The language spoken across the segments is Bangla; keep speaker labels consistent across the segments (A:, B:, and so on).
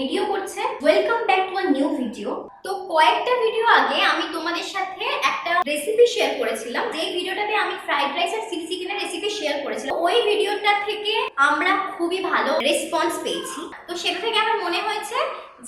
A: ভিডিও করছে। Welcome back to a new video তো কয়েকটা ভিডিও আগে আমি তোমাদের সাথে একটা রেসিপি শেয়ার করেছিলাম। যে ভিডিওটাতে আমি ফ্রাইড রাইস আর চিলি চিকেনের রেসিপি শেয়ার করেছিলাম, ওই ভিডিওটা থেকে আমরা খুবই ভালো রেসপন্স পেয়েছি। তো সেটা থেকে আমার মনে হয়েছে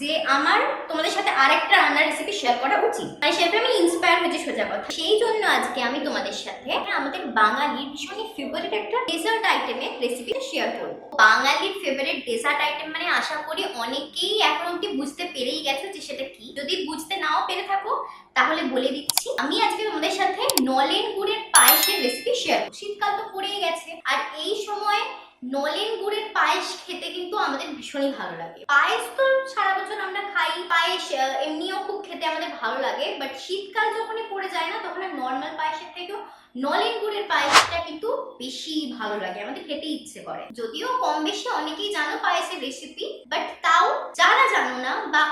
A: যে আমার তোমাদের সাথে আরেকটা রান্নার রেসিপি শেয়ার করা উচিত। মানে সেটা আমি ইন্সপায়ার হয়েছি সোজা কথা। সেই জন্য আজকে আমি তোমাদের সাথে আমাদের বাঙালির ভীষণই ফেভারিট একটা ডেজার্ট আইটেমের রেসিপি শেয়ার করব। বাঙালির ফেভারিট ডেজার্ট আইটেম মানে আশা করি অনেকেই এখন অব্দি বুঝতে পেরেই গেছো যে সেটা কি। যদি বুঝতে নাও পেরে থাকো, তাহলে বলে দিচ্ছি। আমি আজকে তোমাদের সাথে নলেন গুড়ের পায়েসের রেসিপি শেয়ার শীতকাল তো পড়েই গেছে। আর এই সময় নলেন গুড়ের পায়েস খেতে কিন্তু আমাদের ভীষণই ভালো লাগে। পায়েস তো সারা বছর আমরা খাই, পায়েস এমনিও খুব খেতে আমাদের ভালো লাগে বাট শীতকাল যখনই পড়ে যায় না, তখন আর নর্মাল পায়েসের থেকেও নলেন গুড়ের পায়েসটা কিন্তু বেশি ভালো লাগে, আমাদের খেতে ইচ্ছে করে। যদিও কম বেশি অনেকেই জানো পায়েসের রেসিপি বাট তাও যারা জানো না বা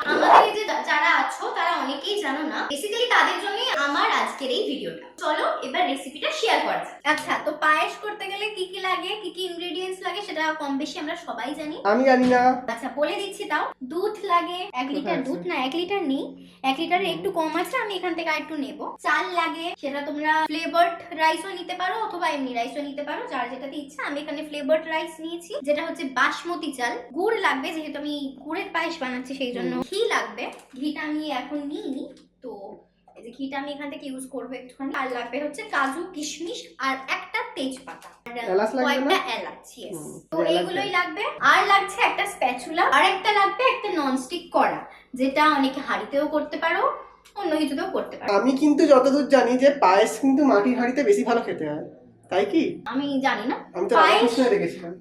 A: আছো তারা অনেকেই জানো না বেসিক্যালি তাদের জন্যই আমার আজকের এই ভিডিওটা। চলো এবার রেসিপিটা শেয়ার করা যাক। আচ্ছা তো পায়েস করতে গেলে কি কি লাগে কি কি ইনগ্রেডিয়েন্টস লাগে সেটা কম বেশি আমরা সবাই জানি।
B: আমি জানি না।
A: আচ্ছা বলে দিচ্ছি তাও। দুধ লাগে এক লিটার দুধ না এক লিটার নেই। এক লিটারের একটু কম আছে আমি এখান থেকে একটু নেব। চাল লাগে সেটা তোমরা ফ্লেভার্ড রাইসও নিতে পারো অথবা এমনি রাইসও নিতে পারো যার যেটাতে ইচ্ছা। আমি এখানে ফ্লেভার্ড রাইস নিয়েছি যেটা হচ্ছে বাসমতি চাল। গুড় লাগবে যেহেতু আমি গুড়ের পায়েস বানাচ্ছি সেই জন্য ঘি লাগবে। ঘিটা আমি এখন নিইনি তো এই যে ঘিটা আমি এখান থেকে ইউজ করব একটুখানি। আর লাগবে হচ্ছে কাজু কিশমিশ আর একটা তেজপাতা। আর কয়েকটা এলাচ তো এইগুলোই লাগবে। আর লাগছে একটা স্প্যাচুলা আর একটা লাগবে একটা ননস্টিক কড়া যেটা অনেকে হাঁড়িতেও করতে পারো অন্য কিছুতেও করতে পারো।
B: আমি কিন্তু যতদূর জানি যে পায়েস কিন্তু মাটির হাঁড়িতে বেশি ভালো খেতে হয়। তাই কি?
A: আমি জানি না। পায়েস?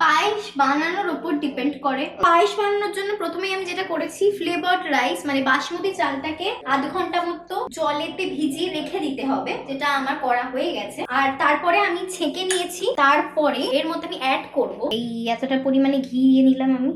A: পায়েস বানানোর উপর ডিপেন্ড করে। পায়েস বানানোর জন্য প্রথমেই আমি যেটা করেছি ফ্লেভার্ড রাইস মানে বাসমতি চালটাকে আধ ঘণ্টা মতো জলেতে ভিজিয়ে রেখে দিতে হবে যেটা আমার করা হয়ে গেছে। আর তারপরে আমি ছেঁকে নিয়েছি। তারপরে এর মধ্যে আমি অ্যাড করব। এই এতটা পরিমাণে ঘি দিয়ে নিলাম আমি।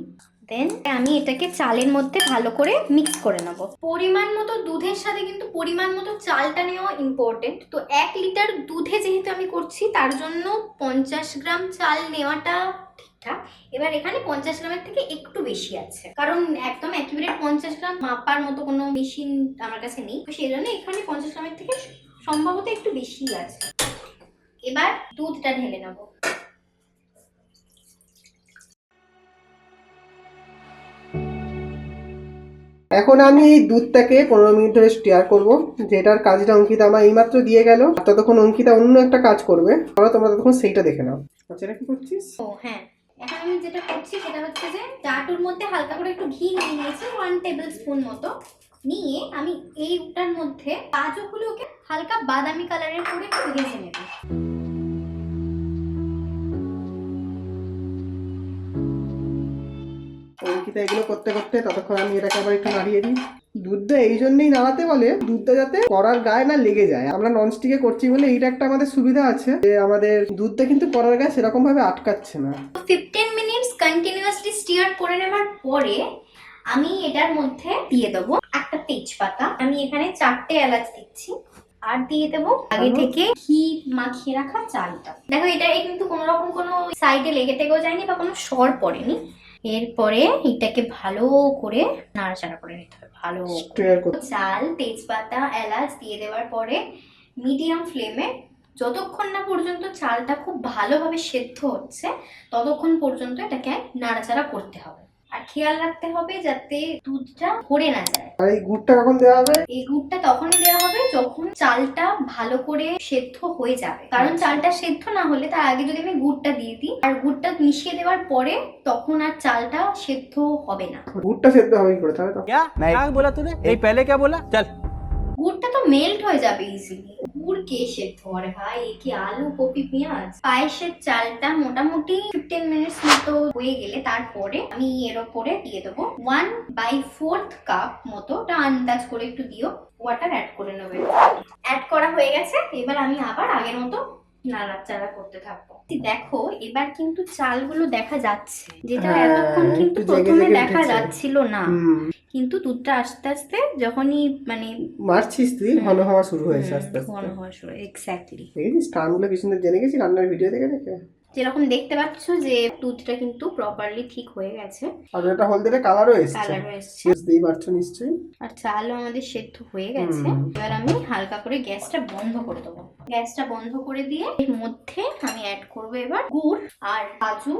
A: দেন। আমি এটাকে চালের মধ্যে ভালো করে মিক্স করে নেব। পরিমাণ মতো দুধের সাথে কিন্তু পরিমাণ মতো চালটা নেওয়া ইম্পর্টেন্ট তো এক লিটার দুধে যেহেতু আমি করছি, তার জন্য পঞ্চাশ গ্রাম চাল নেওয়াটা ঠিকঠাক। এবার এখানে পঞ্চাশ গ্রামের থেকে একটু বেশি আছে। কারণ একদম একেবারে পঞ্চাশ গ্রাম মাপার মতো কোনো মেশিন আমার কাছে নেই। তো সেই জন্য এখানে পঞ্চাশ গ্রামের থেকে সম্ভবত একটু বেশি আছে। এবার দুধটা ঢেলে নেব।
B: এখন আমি এই দুধটাকে পনেরো মিনিট ধরে স্টিয়ার করব। যেটার কাজটা অঙ্কিতা আমার এইমাত্র দিয়ে গেল। ততক্ষণ অঙ্কিতা অন্য একটা কাজ করবে। তোমরা তোমরা ততক্ষণ সেইটা দেখে নাও। আচ্ছা কি করছিস?
A: ও হ্যাঁ। এখন আমি যেটা করছি সেটা হচ্ছে যে চাটুর মধ্যে হালকা করে একটু ঘি নিয়ে নিয়েছি ওয়ান টেবিল স্পুন মতো। নিয়ে আমি এইটার মধ্যে কাজুগুলোকে হালকা বাদামি কালারের করে একটু ভেজে নেব।
B: অঙ্কিতা এগুলো করতে করতে ততক্ষণ আমি এটাকে আবার একটু নাড়িয়ে দিই। দুধটা এই জন্যই নাড়াতে বলে দুধটা যাতে কড়ার গায়ে না লেগে যায়। আমরা ননস্টিকে করছি বলে এইটা একটা আমাদের সুবিধা আছে যে আমাদের দুধটা কিন্তু কড়ার গায়ে সেরকম ভাবে আটকাচ্ছে না।
A: ফিফটিন মিনিটস কন্টিনিউয়াসলি স্টিয়ার করে নেওয়ার পরে আমি এটার মধ্যে দিয়ে দেবো একটা তেজপাতা। আমি এখানে চারটে এলাচ দিচ্ছি আর দিয়ে দেবো আগে থেকে ঘি মাখিয়ে রাখা চালটা। দেখো এটা কিন্তু কোনো রকম কোনো সাইডে লেগে টেগেও যায়নি বা কোনো সর পড়েনি। এরপরে এটাকে ভালো করে নাড়াচাড়া করে নিতে হবে ভালো চাল তেজপাতা এলাচ দিয়ে দেওয়ার পরে মিডিয়াম ফ্লেমে যতক্ষণ না পর্যন্ত চালটা খুব ভালোভাবে সেদ্ধ হচ্ছে ততক্ষণ পর্যন্ত এটাকে নাড়াচাড়া করতে হবে। খেয়াল রাখতে হবে যাতে দুধটা ভরে না যায়
B: আর এই গুড়টা কখন দেওয়া হবে
A: এই গুড়টা তখনই দেওয়া হবে যখন চালটা ভালো করে সেদ্ধ হয়ে যাবে কারণ চালটা সেদ্ধ না হলে তার আগে যদি আমি গুড়টা দিয়ে দিই আর গুড়টা মিশিয়ে দেওয়ার পরে তখন আর চালটা সেদ্ধ হবে না
B: গুড়টা সেদ্ধ হবে কি করে তাহলে তো
C: क्या क्या बोला तूने नहीं पहले क्या बोला चल
A: গুড়টা তো মেল্ট হয়ে যাবে ইজিলি গুড় কে সেদ্ধ করে ভাই? এ কি আলু, কপি, পেঁয়াজ? পায়েসের চালটা মোটামুটি ফিফটিন মিনিটস মতো হয়ে গেলে তারপরে আমি এর ওপরে দিয়ে দেবো ওয়ান বাই ফোর্থ কাপ মতো। ওটা আন্দাজ করে একটু দিও। ওয়াটার অ্যাড করে নেবে। অ্যাড করা হয়ে গেছে। এবার আমি আবার আগের মতো নাড়াচাড়া করতে থাকব। দেখো এবার কিন্তু চালগুলো দেখা যাচ্ছে। যেটা
B: হ্যাঁ,
A: এতক্ষণ কিন্তু প্রথমে দেখা। যাচ্ছিল না। কিন্তু দুধটা আস্তে আস্তে যখনই মানে
B: মারছিস তুই ঘন হওয়া শুরু হয়েছে আস্তে
A: ঘন
B: আস্তে।
A: হওয়া শুরু এক্স্যাক্টলি
B: এই টানগুলো কি সুন্দর জেনে গেছি রান্নার ভিডিও দেখে দেখে।
A: যেরকম দেখতে পাচ্ছ যে দুধটা কিন্তু প্রপারলি ঠিক হয়ে গেছে।
B: আর এটা হলদেটে কালারও এসছে।
A: কালারও এসছে।
B: বুঝতেই পারছ নিশ্চয়ই।
A: আর চালও আমাদের সেদ্ধ হয়ে গেছে। এবার আমি হালকা করে গ্যাসটা বন্ধ করে দেবো। গ্যাসটা বন্ধ করে দিয়ে এর মধ্যে আমি অ্যাড করব এবার গুড় আর কাজু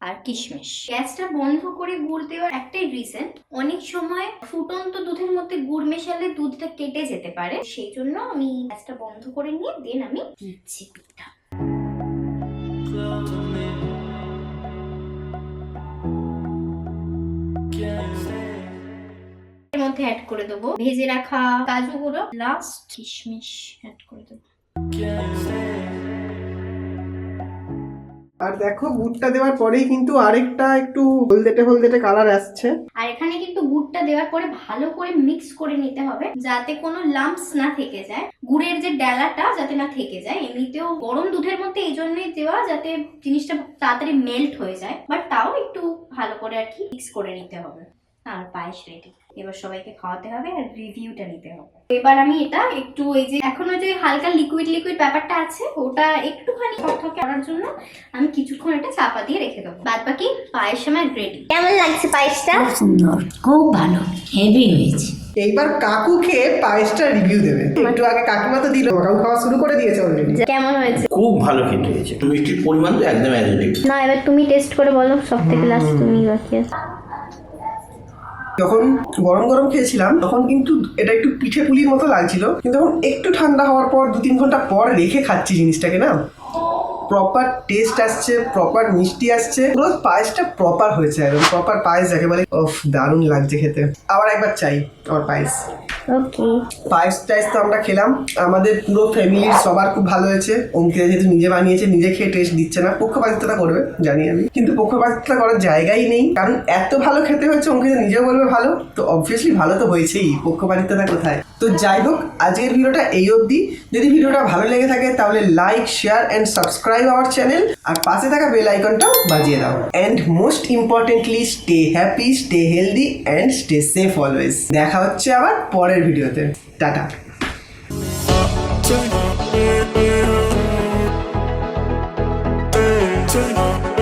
A: আর কিশমিশ। গ্যাসটা বন্ধ করে গুড় দেওয়ার একটাই রিজন অনেক সময় ফুটন্ত দুধের মধ্যে গুড় মেশালে দুধটা কেটে যেতে পারে। সেই জন্য আমি গ্যাসটা বন্ধ করে নিয়ে দেন আমি দিচ্ছি দুধটা মধ্যে অ্যাড করে দেবো। ভেজে রাখা কাজু গুঁড়ো লাস্ট কিশমিশ অ্যাড করে দেবো।
B: আর দেখো গুড়টা দেওয়ার পরেই কিন্তু আরেকটা একটু হলদেটে হলদেটে কালার আসছে।
A: আর এখানে কিন্তু গুড়টা দেওয়ার পরে ভালো করে মিক্স করে নিতে হবে যাতে কোনো লাম্পস না থেকে যায়। গুড়ের যে ডালাটা যাতে না থেকে যায় এমনিতেও গরম দুধের মধ্যে এই জন্যই দেওয়া যাতে জিনিসটা তাড়াতাড়ি মেল্ট হয়ে যায়। বাট তাও একটু ভালো করে আর কি মিক্স করে নিতে হবে। আর পায়েস রেডি এবার সবাইকে খাওয়াতে হবে আর রিভিউটা নিতে হবে। এবার আমি এটা একটু এই যে এখনও যে হালকা লিকুইড লিকুইড ব্যাপারটা আছে ওটা একটুখানি থকথকে করার জন্য আমি কিছুক্ষণ এটা চাপা দিয়ে রেখে দেবো। বাদ বাকি পায়েস আমার রেডি কেমন লাগছে পায়েসটা?
D: খুব সুন্দর খুব ভালো হেভি হয়েছে।
B: এইবার কাকু খেয়ে পায়েসটা রিভিউ দেবে। একটু আগে কাকিমা তো দিল কাকু খাওয়া শুরু করে দিয়েছে অলরেডি
A: কেমন হয়েছে?
E: খুব ভালো খেতে হয়েছে। মিষ্টির পরিমাণ তো একদম অ্যাজেটিভ
A: না এবার তুমি টেস্ট করে বলো সব থেকে লাস্ট তুমি বাকি আছে।
B: যখন গরম গরম খেয়েছিলাম, তখন কিন্তু এটা একটু পিঠে পুলির মতো লাগছিল। কিন্তু এখন একটু ঠান্ডা হওয়ার পর দু তিন ঘণ্টা পর রেখে খাচ্ছি জিনিসটাকে, না? প্রপার টেস্ট আসছে প্রপার মিষ্টি আসছে। পুরো পায়েসটা প্রপার হয়েছে একদম প্রপার পায়েস যাকে বলে ওফ দারুণ লাগছে খেতে। আবার একবার চাই আমার পায়েস।
A: ওকে
B: পায়েস টায়েস তো আমরা খেলাম। আমাদের পুরো ফ্যামিলির সবার খুব ভালো হয়েছে। অঙ্কিতা যেহেতু নিজে বানিয়েছে নিজে খেয়ে টেস্ট দিচ্ছে না। পক্ষপাতিত্বতা করবে জানি আমি। কিন্তু পক্ষপাতিত্বতা করার জায়গাই নেই। কারণ এত ভালো খেতে হয়েছে অঙ্কিতা নিজেও বলবে ভালো। তো অবভিয়াসলি ভালো তো হয়েছেই পক্ষপাতিত্বতা কোথায়? তো যাই হোক আজকের ভিডিওটা এই অবধি। যদি ভিডিওটা ভালো লেগে থাকে তাহলে like share and subscribe our channel আর পাশে থাকা বেল আইকনটাও বাজিয়ে দাও and most importantly stay happy stay healthy and stay safe always দেখা হচ্ছে আবার পরের ভিডিওতে টাটা
F: Turn.